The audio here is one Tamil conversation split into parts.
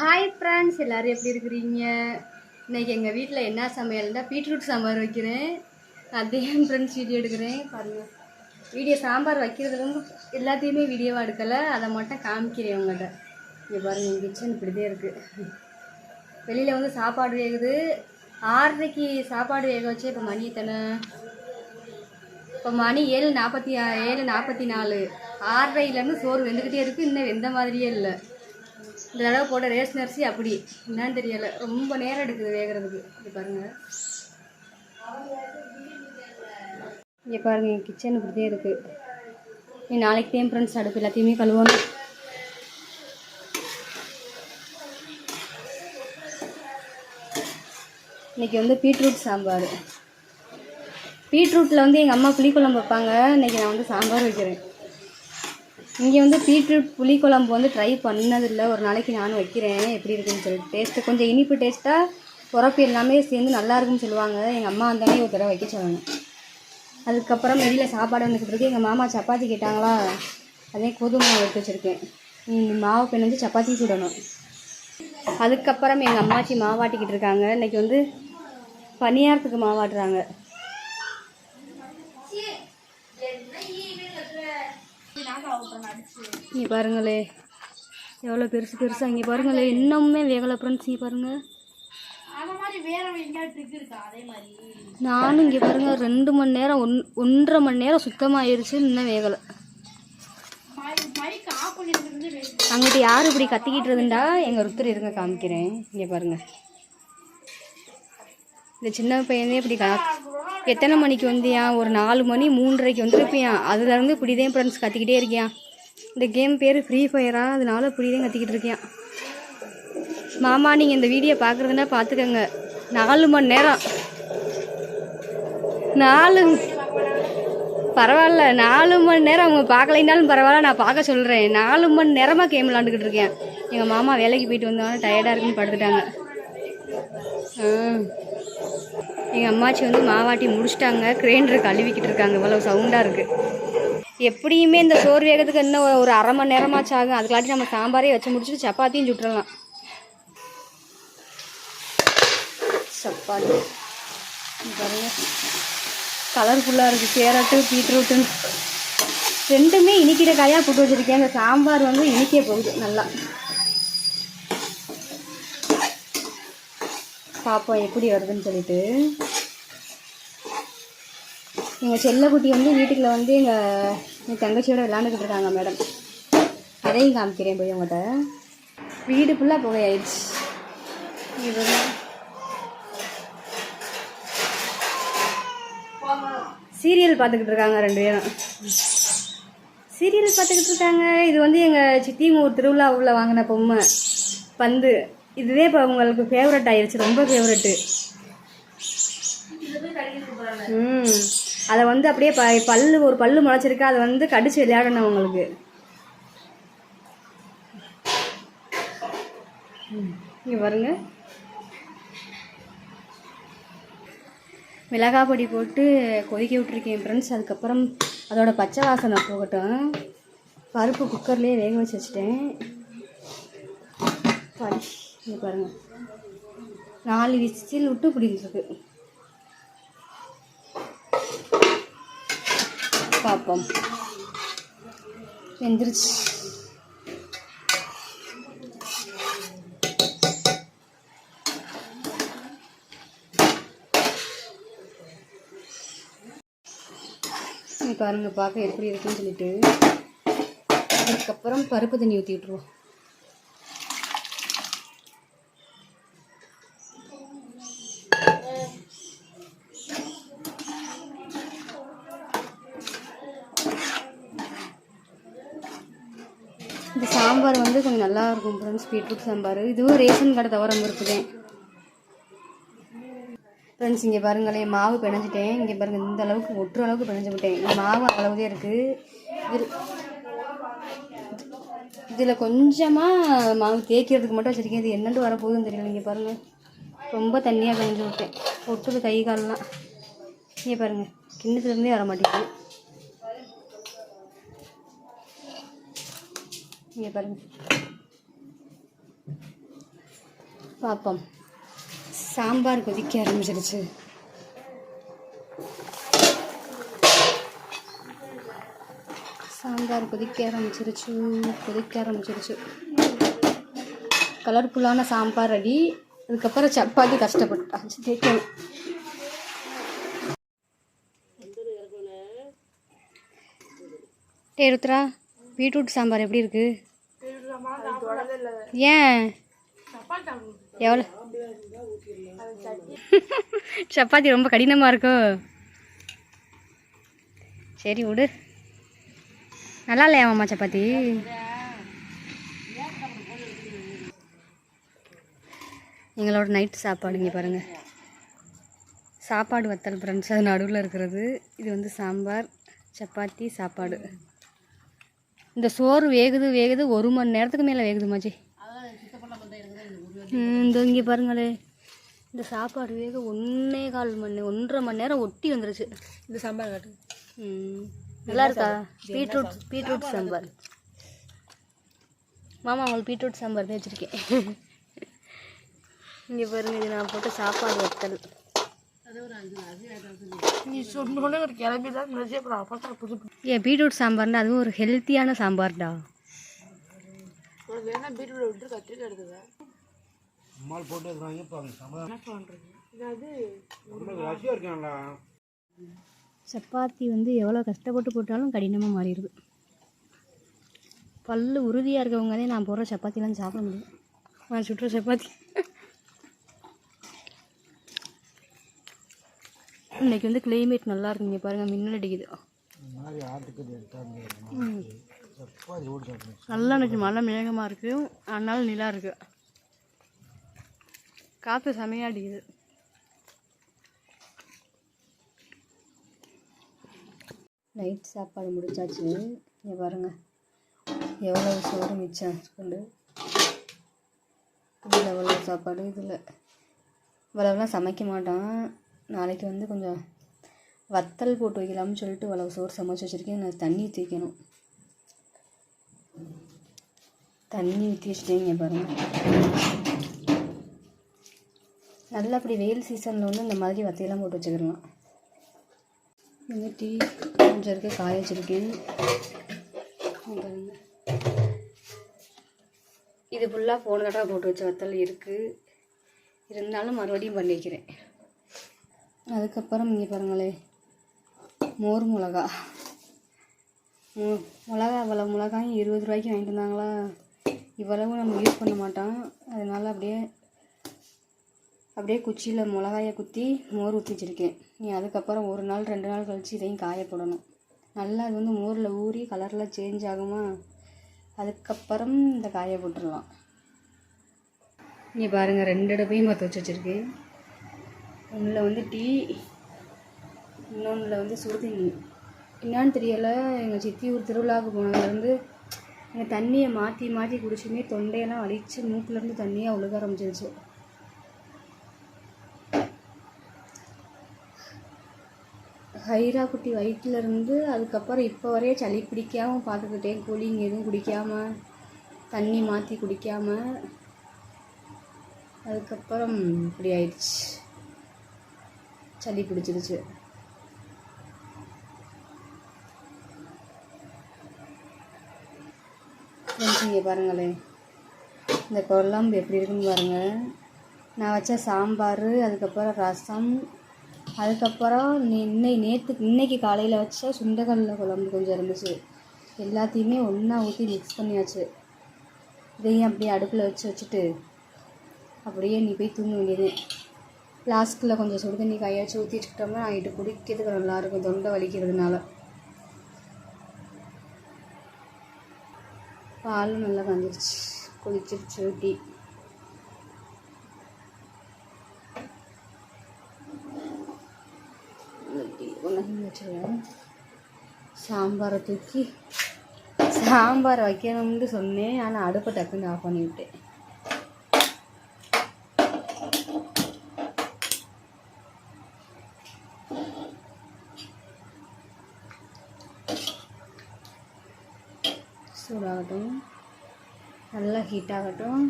ஹாய் ஃப்ரெண்ட்ஸ் எல்லோரும் எப்படி இருக்கிறீங்க? இன்னைக்கு எங்கள் வீட்டில் என்ன சமையல்னா பீட்ரூட் சாம்பார் வைக்கிறேன். அதையும் ஃப்ரெண்ட்ஸ் வீடியோ எடுக்கிறேன் பாருங்கள் வீடியோ சாம்பார் வைக்கிறதுலேருந்து எல்லாத்தையுமே வீடியோவாக எடுக்கலை. அதை மட்டும் காமிக்கிறேன் உங்கள்கிட்ட இங்கே பாருங்கள் எங்கள் கிச்சன் இப்படி தான் இருக்குது வெளியில் வந்து சாப்பாடு வேகுது. ஆறரைக்கு சாப்பாடு வேக வச்சு இப்போ மணி எத்தனை? இப்போ மணி ஏழு நாற்பத்தி ஏழு நாற்பத்தி நாலு. ஆறரைலேருந்து சோறு வெந்துக்கிட்டே இருக்குது இன்னும் வெந்த மாதிரியே இல்லை. இந்த தடவை போட்ட ரேஷன் அரிசி அப்படி. என்னன்னு தெரியலை. ரொம்ப நேரம் எடுக்குது வேகிறதுக்கு. இது பாருங்கள் இங்கே பாருங்கள் என் கிச்சன் இப்படிதான் இருக்குது நீ நாளைக்கு தான் ஃப்ரெண்ட்ஸ் அடுப்பு எல்லாத்தையுமே கழுவணும். இன்னைக்கு வந்து பீட்ரூட் சாம்பார். பீட்ரூட்டில் வந்து எங்கள் அம்மா புளிக்குழம்பு வைப்பாங்க. இன்னைக்கு நான் வந்து சாம்பார் வைக்கிறேன். இங்கே வந்து பீட்ரூட் புளிக்குழம்பு வந்து ட்ரை பண்ணதில்லை. ஒரு நாளைக்கு நானும் வைக்கிறேன். எப்படி இருக்குன்னு சொல்லிட்டு டேஸ்ட்டு கொஞ்சம் இனிப்பு டேஸ்ட்டாக உரப்பு எல்லாமே சேர்ந்து நல்லா இருக்குன்னு சொல்லுவாங்க. எங்கள் அம்மா வந்தாலே ஒரு தடவை வைக்க சொல்லணும். அதுக்கப்புறம் வெளியில் சாப்பாடு வந்துக்கிட்டு இருக்கு. எங்கள் மாமா சப்பாத்தி கேட்டாங்களா? அதே கோதுமை மாவு எடுத்து வச்சுருக்கேன். மாவு மாவு பிணைஞ்சு சப்பாத்தி சுடணும். அதுக்கப்புறம் எங்கள் அம்மாச்சி மாவாட்டிக்கிட்டு இருக்காங்க. இன்னைக்கு வந்து பணியாரத்துக்கு மாவாட்டுறாங்க. இங்கே பாருங்களே. எவ்வளோ பெருசு பெருசாக இங்கே பாருங்களே. இன்னுமே வேகலை ஃப்ரெண்ட்ஸ் இங்கே பாருங்கள் நானும் இங்கே பாருங்க ரெண்டு மணி நேரம் ஒன் ஒன்றரை மணி நேரம் சுத்தமாக ஆயிடுச்சு இன்னும் வேகலை. அங்கிட்டு யார் இப்படி கத்திக்கிட்டு இருந்தா எங்கள் ஒருத்தர் இருங்க காமிக்கிறேன். இங்கே பாருங்க. இந்த சின்ன பையனே இப்படி கா எத்தனை மணிக்கு வந்தியா? ஒரு நாலு மணி மூன்றரைக்கு வந்துருப்பியான் அதுலேருந்து இப்படிதான் ஃப்ரெண்ட்ஸ் கற்றுக்கிட்டே இருக்கியான் இந்த கேம் பேர் ஃப்ரீ ஃபயரா அதனால இப்படிதான் கற்றுக்கிட்டு இருக்கியா? இருக்கியான் மாமா நீங்கள் இந்த வீடியோ பார்க்குறதுனா பார்த்துக்கங்க நாலு மணி நேரம். நாலு பரவாயில்ல. நாலு மணி நேரம் அவங்க பார்க்கலைனாலும் பரவாயில்ல. நான் பார்க்க சொல்கிறேன் நாலு மணி நேரமாக கேம் விளாண்டுக்கிட்டு இருக்கேன். எங்கள் மாமா வேலைக்கு போயிட்டு வந்தவங்க டயர்டாக இருக்குன்னு படுத்துட்டாங்க. ஆ. எங்கள் அம்மாச்சி வந்து மாவாட்டி முடிச்சிட்டாங்க. கிரைண்டர் கழுவிக்கிட்டு இருக்காங்க. இவ்வளோ சவுண்டாக இருக்குது எப்படியுமே இந்த சோறு வேகத்துக்கு இன்னும் ஒரு- அரை மணி நேரமாச்சு ஆகும். அதுக்காட்டி நம்ம சாம்பாரே வச்சு முடிச்சுட்டு சப்பாத்தியும் சுட்டுடலாம் சப்பாத்தி. பாருங்க. கலர்ஃபுல்லாக இருக்குது கேரட்டு பீட்ரூட்டுன்னு ரெண்டுமே இனிக்கிற காயாக போட்டு வச்சுருக்கேன். அந்த சாம்பார் வந்து இனிக்க போகுது. நல்லா. பார்ப்போம் எப்படி வருதுன்னு சொல்லிட்டு. எங்கள் செல்லக்குட்டி வந்து வீட்டுக்குள்ள வந்து எங்கள் என் தங்கச்சியோட விளாண்டுக்கிட்டு இருக்காங்க மேடம். அதையும் காமிக்கிறேன் போய் உங்கள்கிட்ட வீடு ஃபுல்லாக புகையாயிடுச்சு. இது சீரியல் பார்த்துக்கிட்டு இருக்காங்க ரெண்டு பேரும். சீரியல் பார்த்துக்கிட்டு இருக்காங்க. இது வந்து எங்கள் சித்திங்க ஒரு திருவிழாவுல வாங்கின பொம்மை. பந்து. இதுவே இப்போ உங்களுக்கு ஃபேவரட் ஆயிடுச்சு ரொம்ப ஃபேவரட்டு ம். அதை வந்து அப்படியே ப பல்லு ஒரு பல்லு முளைச்சிருக்கு அதை வந்து கடிச்சு விளையாடணும் உங்களுக்கு. இங்கே பாருங்க. மிளகாய் பொடி போட்டு கொதிக்க விட்டுருக்கேன் ஃப்ரெண்ட்ஸ் அதுக்கப்புறம் அதோட பச்சை வாசனை போகட்டும். பருப்பு குக்கர்லேயே வேக வச்சு வச்சுட்டேன். பாடி பாருங்கள் நாலு விசில் விட்டு பிடிச்சிருக்கு பார்ப்போம் வெந்துருச்சு பாருங்கள் பார்க்க எப்படி இருக்குன்னு சொல்லிட்டு. அதுக்கப்புறம் பருப்பு தண்ணி ஊற்றி விட்ருவோம் இருக்கும் ஃப்ரெண்ட்ஸ் பீட்ரூட் சாம்பார் இதுவும் ரேஷன் கடை தவிர முறுக்குதேன் ஃப்ரெண்ட்ஸ் இங்கே பாருங்களேன் மாவு பிணைஞ்சிட்டேன். இங்கே பாருங்கள் இந்த அளவுக்கு ஒட்டுற அளவுக்கு பிணைஞ்சு விட்டேன். மாவு அளவுதே இருக்குது இது இதில் கொஞ்சமாக மாவு தேய்க்கிறதுக்கு மட்டும் வச்சுருக்கேன். இது என்னென்று வரப்போகுதுன்னு தெரியல. இங்கே பாருங்கள் ரொம்ப தண்ணியாக பிணைஞ்சு விட்டேன். ஒட்டுது கை காலெலாம். இங்கே பாருங்கள் கிண்ணத்துலேருந்தே வர மாட்டேங்குது. இங்கே பாருங்கள் பார்ப்போம் சாம்பார் கொதிக்க ஆரம்பிச்சிருச்சு. சாம்பார் கொதிக்க ஆரம்பிச்சிருச்சு கொதிக்க ஆரம்பிச்சிருச்சு. கலர்ஃபுல்லான சாம்பார் ரெடி. அதுக்கப்புறம் சப்பாத்தி கஷ்டப்பட்டாச்சு தேய்க்கணும். டே ருத்ரா பீட்ரூட் சாம்பார் எப்படி இருக்கு? ஏன்? எவ்வளோ சப்பாத்தி ரொம்ப கடினமாக இருக்கும் சரி விடு. நல்லா இல்லையா சப்பாத்தி? எங்களோட நைட் சாப்பாடுங்க பாருங்கள் சாப்பாடு வத்தல் ஃப்ரெண்ட்ஸ் அது நடுவில் இருக்கிறது. இது வந்து சாம்பார் சப்பாத்தி சாப்பாடு. இந்த சோறு வேகுது வேகுது ஒரு மணி நேரத்துக்கு மேலே வேகுது இந்த இங்கே பாருங்களே. இந்த சாப்பாடு வேக ஒன்றே கால் மணி ஒன்றரை மணி நேரம் ஒட்டி வந்துருச்சு. இந்த சாம்பார் காட்டு நல்லா இருக்கா? Beetroot beetroot sambar. மாமா உங்களுக்கு பீட்ரூட் சாம்பார் தான் வச்சுருக்கேன். இங்கே பாருங்க இது நான் போட்ட சாப்பாடு வத்தல். ஏன் பீட்ரூட் சாம்பார்னா அதுவும் ஒரு ஹெல்த்தியான சாம்பார்டா. பீட்ரூட் கத்திரிக்காய் எடுத்துக்க. அம்மாள் போட்டு சமாதானம் என்ன பண்ணுறது அதாவது ரசியாக இருக்காங்களா சப்பாத்தி வந்து எவ்வளோ கஷ்டப்பட்டு போட்டாலும் கடினமாக மாறிடுது. பல்லு உறுதியாக இருக்கவங்க தான் நான் போடுற சப்பாத்திலாம் சாப்பிட முடியும் நான் சுட்டுற சப்பாத்தி. இன்னைக்கு வந்து கிளைமேட் நல்லா இருக்குங்க. பாருங்கள் மின்னல் அடிக்குது. நல்லா இன்னைக்கு மழை மேகமாக இருக்குது அதனால நிலா இருக்கு. காற்று செமையாக நைட் சாப்பாடு முடிச்சாச்சு. இங்கே பாருங்க. எவ்வளோ சோறு மிச்சம் கொண்டு? இதில் எவ்வளோ சாப்பாடு. இதில் இவ்வளோலாம் சமைக்க மாட்டான். நாளைக்கு வந்து கொஞ்சம் வத்தல் போட்டு வைக்கலாம்னு சொல்லிட்டு இவ்வளோ சோறு சமைச்சு வச்சுருக்கேன். நான் தண்ணி தேய்க்கணும் தண்ணி ஊற்றி வச்சுட்டேங்க பாருங்கள் நல்லா அப்படி வெயில் சீசனில் வந்து இந்த மாதிரி வத்தையெல்லாம் போட்டு வச்சுக்கிடலாம். இந்த டீ கொஞ்சம் இருக்க காய வச்சுருக்கேன். இது ஃபுல்லாக போன தடவை போட்டு வச்ச வத்தல் இருக்குது இருந்தாலும் மறுபடியும் பண்ணி வைக்கிறேன். அதுக்கப்புறம் இங்கே பாருங்களே மோர் மிளகா. மிளகா இவ்வளோ மிளகாயும் இருபது ரூபாய்க்கு வாங்கிட்டு வந்தாங்களா? இவ்வளவு நம்ம யூஸ் பண்ண மாட்டோம். அதனால அப்படியே அப்படியே குச்சியில் மிளகாயை குத்தி மோர் ஊற்றி வச்சுருக்கேன் நீ அதுக்கப்புறம் ஒரு நாள் ரெண்டு நாள் கழித்து இதையும் காயப்படணும். நல்லா அது வந்து மோரில் ஊறி கலரில் சேஞ்ச் ஆகுமா? அதுக்கப்புறம் இந்த காய போட்டுடலாம். இங்கே பாருங்கள் ரெண்டு அடுப்பையும் பற்ற வச்சு வச்சுருக்கேன். ஒன்றில் வந்து டீ இன்னொன்றில் வந்து சுடுதண்ணி. என்னான்னு தெரியலை எங்கள் சித்தி ஊர் திருவிழாவுக்கு போனதுலேருந்து எங்கள் தண்ணியை மாற்றி மாற்றி குடிச்சுமே தொண்டையெல்லாம் வலிச்சு மூக்கிலேருந்து தண்ணியாக ஒழுக ஆரம்பிச்சிருச்சு. ஹைரா குட்டி வயிற்றுலேருந்து அதுக்கப்புறம் இப்போ வரைய சளி பிடிக்காமல் பார்த்துக்கிட்டேன் கூலிங் எதுவும் குடிக்காமல் தண்ணி மாற்றி குடிக்காமல் அதுக்கப்புறம் இப்படி ஆயிடுச்சு. சளி பிடிச்சிருச்சு. இங்கே பாருங்களேன். இந்த குழம்பு எப்படி இருக்குன்னு பாருங்கள் நான் வச்ச சாம்பார் அதுக்கப்புறம் ரசம் அதுக்கப்புறம் இன்னைக்கு இன்னை நேற்று இன்னைக்கு காலையில் வச்ச சுண்டக்கடலை குழம்பு கொஞ்சம் இருந்துச்சு. எல்லாத்தையுமே ஒன்றா ஊற்றி மிக்ஸ் பண்ணியாச்சு. இதையும் அப்படியே அடுப்பில் வச்சு வச்சுட்டு அப்படியே நீ போய் தூங்க வேண்டியது. ஃப்ளாஸ்கில் கொஞ்சம் சுடு தண்ணி காய வச்சு ஊற்றி வச்சுக்கிட்டோம்னா நைட்டு குடிக்கிறதுக்கு நல்லாயிருக்கும் தொண்டை வலிக்கிறதுனால. பாலும் நல்லா வந்துருச்சு குளிச்சிருச்சு ஊட்டி டீ கொண்டாந்து வச்சுருவேன் சாம்பாரை தூக்கி சாம்பார் வைக்கணும்னு சொன்னேன். ஆனால் அடுப்பை டக்குன்னு ஆஃப் பண்ணிவிட்டேன் சூடாகட்டும். நல்லா ஹீட் ஆகட்டும்.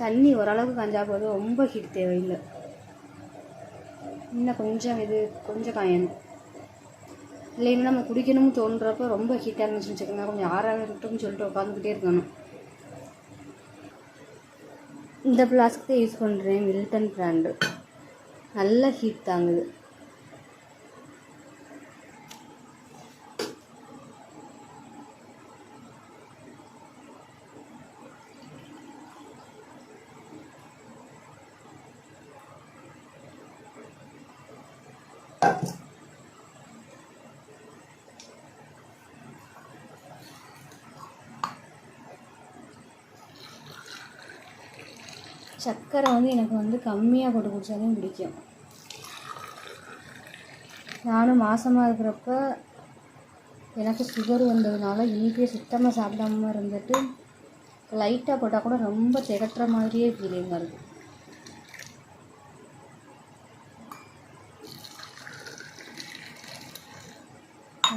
தண்ணி ஓரளவுக்கு கஞ்சா போதும். ரொம்ப ஹீட் தேவையில்லை. இன்னும் கொஞ்சம் இது கொஞ்சம் காயணும் இல்லைன்னா நம்ம குடிக்கணும்னு தோன்றப்ப ரொம்ப ஹீட்டாக இருந்துச்சுன்னு வச்சுக்கோங்க கொஞ்சம் ஆறாக இருக்கட்டும்னு சொல்லிட்டு உட்காந்துக்கிட்டே இருக்கணும். இந்த ஃப்ளாஸ்க் தான் யூஸ் பண்ணுறேன் மில்டன் பிராண்டு நல்ல ஹீட் தாங்குது. சர்க்கரை வந்து எனக்கு வந்து கம்மியாக போட்டு குடித்தாலும் பிடிக்கும். நானும் மாசமாக இருக்கிறப்ப எனக்கு சுகர் வந்ததுனால இனிப்பே சுத்தமாக சாப்பிடாம இருந்துட்டு லைட்டாக போட்டால் கூட ரொம்ப திகட்டுற மாதிரியே ஃபீலிங்காக இருக்குது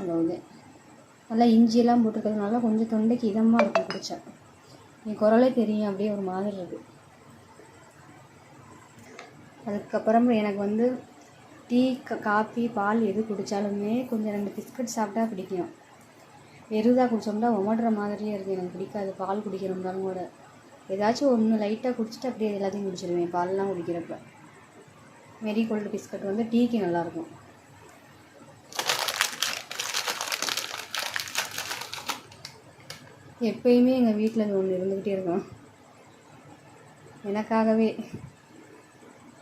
அவ்வளோதான் நல்லா இஞ்சியெல்லாம் போட்டுக்கிறதுனால கொஞ்சம் தொண்டைக்கு இதமாக இருக்கும் குடித்தா என் குரலே தெரியும் அப்படியே ஒரு மாதிரி இருக்குது அதுக்கப்புறம் எனக்கு வந்து டீ க- காஃபி பால் எது குடித்தாலுமே கொஞ்சம் ரெண்டு பிஸ்கட் சாப்பிட்டா பிடிக்கும். வெறுதாக குடிச்சோம்னா உமடுற மாதிரியே இருக்குது எனக்கு பிடிக்காது. பால் குடிக்கிறோம்னாலும் கூட. ஏதாச்சும் ஒன்று லைட்டாக குடிச்சிட்டு அப்படியே எல்லாத்தையும் குடிச்சிடுவேன் பால்லாம் குடிக்கிறப்ப. மெரி கோல்டு பிஸ்கட் வந்து டீக்கு நல்லாயிருக்கும் எப்பயுமே எங்கள் வீட்டில் இது ஒன்று இருந்துக்கிட்டே இருக்கும். எனக்காகவே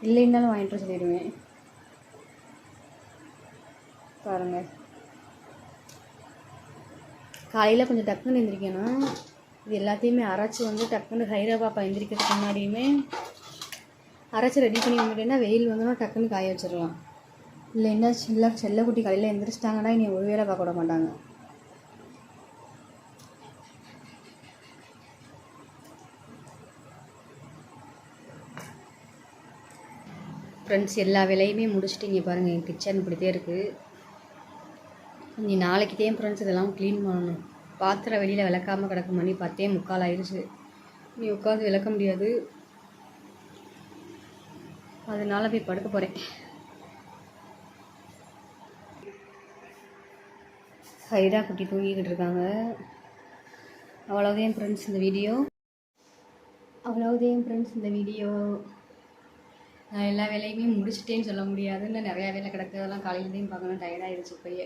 இல்லைன்னாலும் வாங்கிட்டு வர சொல்லிடுவேன். பாருங்க. காலையில் கொஞ்சம் டக்குன்னு எழுந்திரிக்கணும் இது எல்லாத்தையுமே அரைச்சி வந்து டக்குன்னு ஹைரா பாப்பா எந்திரிக்கிறதுக்கு முன்னாடியுமே அரைச்சி ரெடி பண்ணி வந்துட்டேன்னா வெயில் வந்தோன்னா டக்குன்னு காய வச்சிடலாம். இல்லைன்னா சில்ல செல்லக்குட்டி காலையில் எழுந்திரிச்சிட்டாங்கன்னா இனி ஒரு வேளை பார்க்க விட மாட்டாங்க. ஃப்ரெண்ட்ஸ் எல்லா வேலையுமே முடிச்சுட்டு இங்கே பாருங்கள் என் கிச்சன் இப்படித்தே இருக்குது நீ நாளைக்கு தான் ஃப்ரெண்ட்ஸ் இதெல்லாம் க்ளீன் பண்ணணும். பாத்திரம் வெளியில் விளக்காமல் கிடக்கும் மணி பத்தே முக்கால் ஆயிடுச்சு நீ உட்காந்து விளக்க முடியாது. அதனால் போய் படுக்க போகிறேன் ஹைரா குட்டி தூங்கிக்கிட்டு இருக்காங்க. அவ்வளோதான் ஃப்ரெண்ட்ஸ் இந்த வீடியோ அவ்வளோதான் ஃப்ரெண்ட்ஸ் இந்த வீடியோ எல்லா வேலையுமே முடிச்சிட்டேன்னு சொல்ல முடியாது இன்னும் நிறையா வேலை கிடக்கிறதெல்லாம் காலையிலேயும் பார்க்கணும். டயர்டாகிடுச்சு இப்போயே.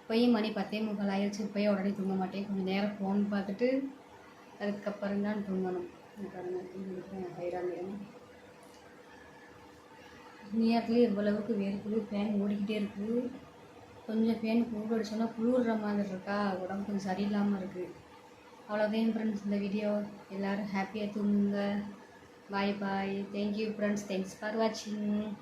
இப்போயும் மணி பத்தே முக்கால் ஆயிடுச்சு. இப்போயே உடனே தூங்க மாட்டேன். கொஞ்சம் நேரம் ஃபோன் பார்த்துட்டு அதுக்கப்புறம் தான் தூங்கணும். இந்த நேரத்துலேயே இவ்வளவுக்கு வேர்க்குது ஃபேன் ஓடிக்கிட்டே இருக்குது கொஞ்சம் ஃபேன் கூட அடிச்சோன்னா குளிர்ற மாதிரி இருக்கா? உடம்பு கொஞ்சம் சரியில்லாமல் இருக்குது அவ்வளோதான் ஃப்ரெண்ட்ஸ் இந்த வீடியோ எல்லோரும் ஹாப்பியாக தூங்குங்க. bye bye. Thank you friends. Thanks for watching.